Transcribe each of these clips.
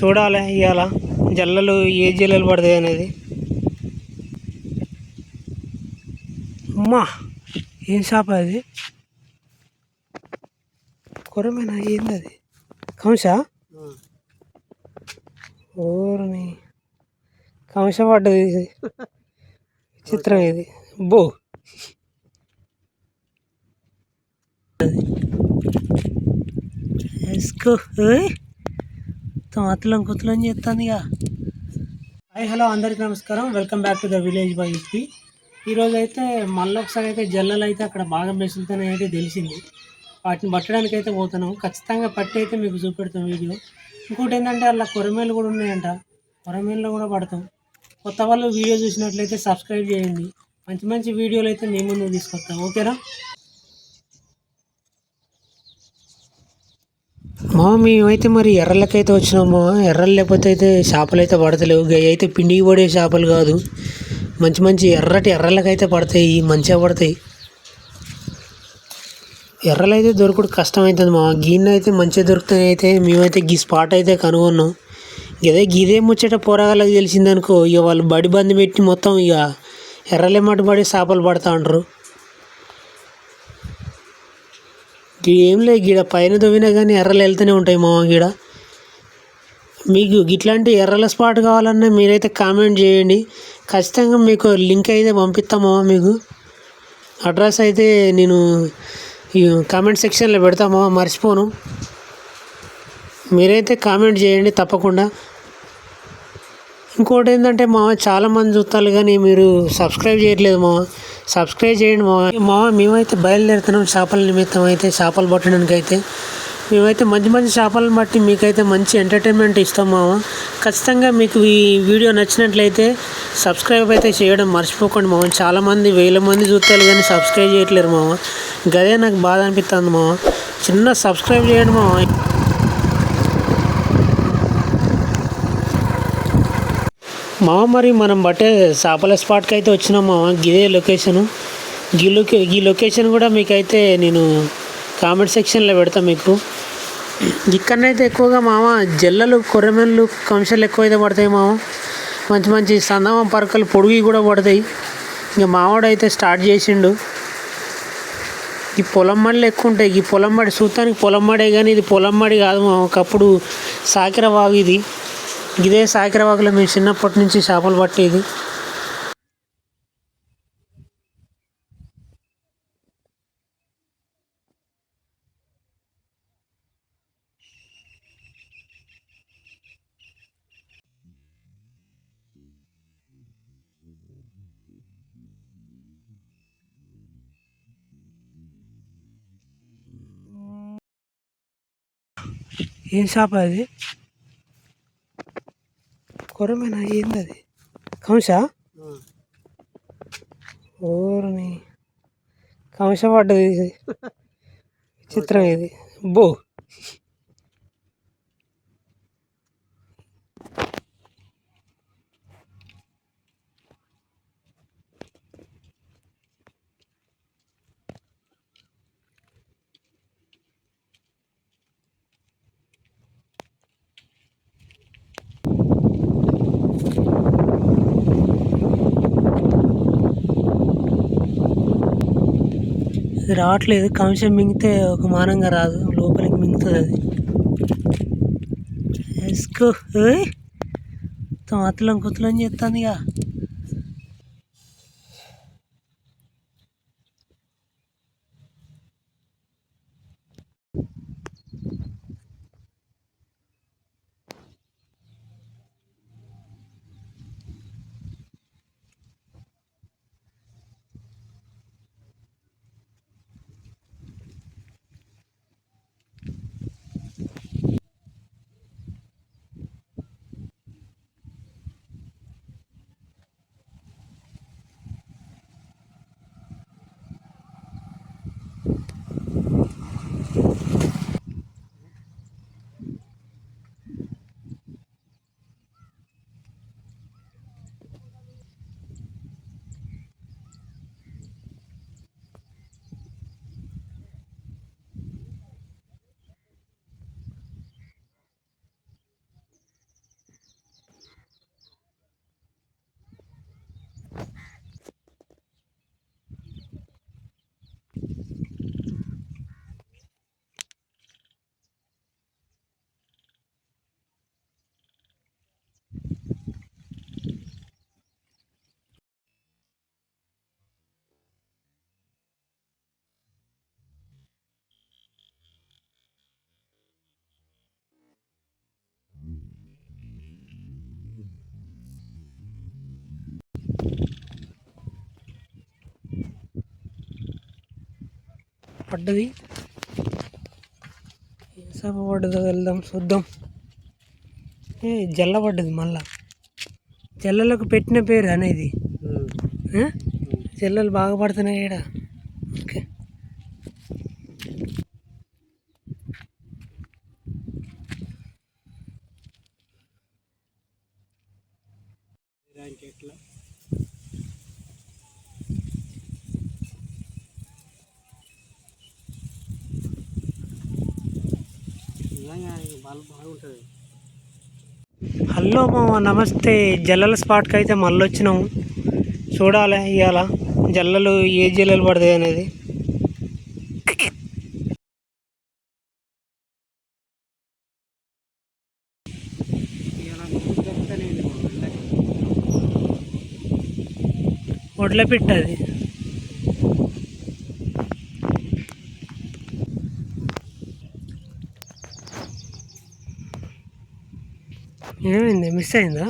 చూడాలి ఇవాళ జల్లలు ఏ జల్లలు పడతాయి అనేది. అమ్మా ఏం షాప్ అది? కొరమేనా? ఏంది అది? కంసా? ఓరని. కంస పడ్డది ఇది. చిత్రం ఇది. బో. మొత్తం అతలం కుతలం చేస్తుంది ఇక హాయ్ హలో అందరికీ నమస్కారం. Welcome back to the village by ఇప్పి ఈరోజు అయితే మళ్ళీ ఒకసారి అయితే జల్లలు అయితే అక్కడ బాగా మెసులుతున్నాయి అయితే తెలిసింది. వాటిని పట్టడానికి అయితే పోతున్నాం. ఖచ్చితంగా పట్టి అయితే మీకు చూపెడతాం వీడియో. ఇంకోటి ఏంటంటే అలా కొరమేలు కూడా ఉన్నాయంట. కొరమేలు కూడా పడతాం. కొత్త వాళ్ళు వీడియో చూసినట్లయితే సబ్స్క్రైబ్ చేయండి. మంచి మంచి వీడియోలు అయితే మీ ముందు తీసుకొస్తాం. ఓకేనా? మా మేమైతే మరి ఎర్రలకైతే వచ్చినామా ఎర్రలు లేకపోతే అయితే చేపలు అయితే పడతలేవు. గవి అయితే పిండికి పడే చేపలు కాదు. మంచి మంచి ఎర్రటి ఎర్రలకైతే పడతాయి. మంచిగా పడతాయి. ఎర్రలు అయితే దొరకడం కష్టం అవుతుంది మా. గిన్నె అయితే మంచిగా దొరుకుతాయి అయితే మేమైతే గీ స్పాట్ అయితే కనుగొన్నాం. ఇదే గిదే ముచ్చట పోరగాళ్ళకి తెలిసిందనుకో ఇక వాళ్ళు బడి బంద్ పెట్టి మొత్తం ఇక ఎర్రలెమ్మటి పడి చేపలు పడతా ఉంటారు గీ ఏం లేదు గీడ. పైన దువ్వినా కానీ ఎర్రలు వెళ్తూనే ఉంటాయి మామ గీడ. మీకు ఇట్లాంటి ఎర్రల స్పాట్ కావాలన్నా మీరైతే కామెంట్ చేయండి. ఖచ్చితంగా మీకు లింక్ అయితే పంపిస్తామా మీకు. అడ్రస్ అయితే నేను కామెంట్ సెక్షన్లో పెడతామా మర్చిపోను. మీరైతే కామెంట్ చేయండి తప్పకుండా. ఇంకోటి ఏంటంటే మా చాలామంది చూస్తారు కానీ మీరు సబ్స్క్రైబ్ చేయట్లేదు మా సబ్స్క్రైబ్ చేయండి మా మా మేమైతే బయలుదేరుతున్నాం చేపల నిమిత్తం అయితే చేపలు పట్టడానికి అయితే మేమైతే మంచి మంచి చేపలను బట్టి మీకైతే మంచి ఎంటర్టైన్మెంట్ ఇస్తాం మామ ఖచ్చితంగా మీకు ఈ వీడియో నచ్చినట్లయితే సబ్స్క్రైబ్ అయితే చేయడం మర్చిపోకండి మామ చాలామంది వేల మంది చూస్తారు కానీ సబ్స్క్రైబ్ చేయట్లేరు మామ గదే నాకు బాధ అనిపిస్తుంది మామ చిన్న సబ్స్క్రైబ్ చేయండి మామ మామ మరి మనం బట్టే చేపల స్పాట్కి అయితే వచ్చినాం మామ. ఇదే లొకేషను ఈ లొకే ఈ లొకేషన్ కూడా మీకైతే నేను కామెంట్ సెక్షన్లో పెడతా మీకు. ఇక్కడనైతే ఎక్కువగా మామ జల్లలు కొర్రెమెన్లు కంశాలు ఎక్కువైతే పడతాయి మామ. మంచి మంచి సందమం పరకలు పొడుగు కూడా పడతాయి. ఇక మావాడైతే స్టార్ట్ చేసిండు. ఈ పొలం మడిలు ఎక్కువ ఉంటాయి. ఈ పొలం మడి చూస్తానికి పొలం మడే కానీ ఇది పొలం మడి కాదు మామ. ఒకప్పుడు సాకిర వాగు ఇది. ఇదే సాకిర వాగులో మేము చిన్నప్పటి నుంచి చేపలు పట్టేది. ఏం షాప్ అది? కొరమేనా? ఏంది అది కంసా ఓరని. కంస పడ్డది చిత్రం ఇది. బో. ఇది రావట్లేదు. కంశం మింగితే ఒక మానంగా రాదు. లోపలికి మింగుతుంది అది. వేసుకో ఏయ్ మొత్తం అతలం కుతలం చేస్తుంది ఇక పడ్డది. చేప పడ్డదో వెళ్దాం చూద్దాం. ఏ జల్ల పడ్డది మళ్ళా. జల్లలకు పెట్టిన పేరు అనేది? జల్లలు బాగా పడుతున్నాయి ఈడ. హలో మామ నమస్తే. జల్లల స్పాట్కి అయితే మళ్ళీ వచ్చినాము చూడాలి ఇవాళ జల్లలు ఏ జల్లలు పడతాయి అనేది. వడ్ల పిట్ట అది. మిస్ అయిందా?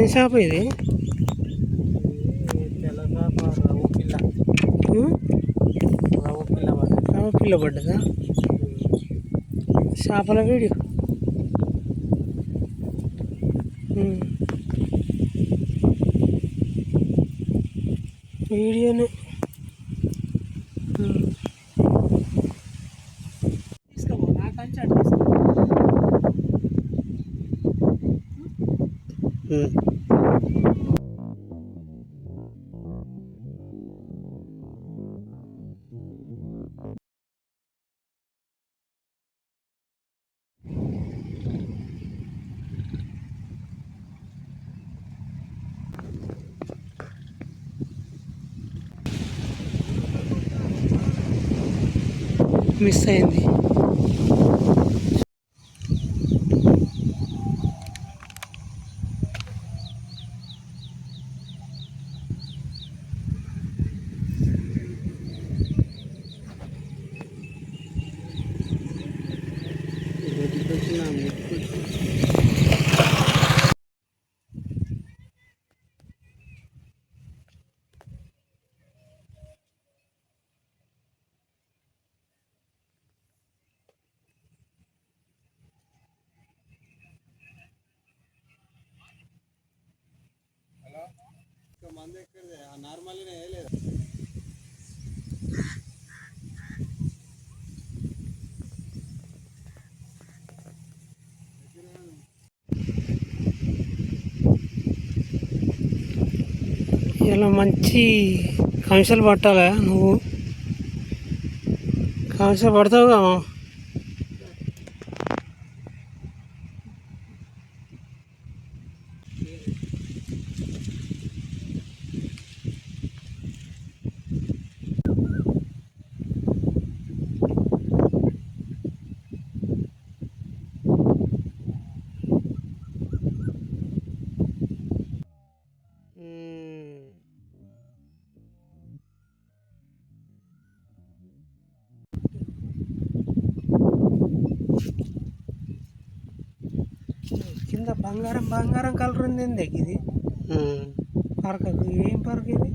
ఏం షాప్ ఇది ఉం? పిల్ల పడ్డదా చేపల వీడియో ఉం. వీడియోనే ఉం. తీసుకోపో నా కంచి అటు తీసుకో ఉం. మిస్ అయింది ఇలా మంచి కాంక్షలు పట్టాలా నువ్వు కాంక్ష పడతావుగా కింద బంగారం బంగారం కలర్ ఉంది ఏంది ఇది? పరకకు ఏం పరక ఇది?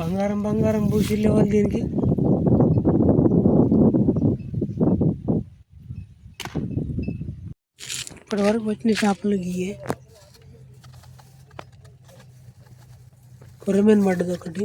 బంగారం బంగారం పూసిల్లే వాళ్ళు దీనికి? ఇప్పటి వరకు వచ్చిన చేపలు గీయే కొర్రమీన పడ్డది ఒకటి.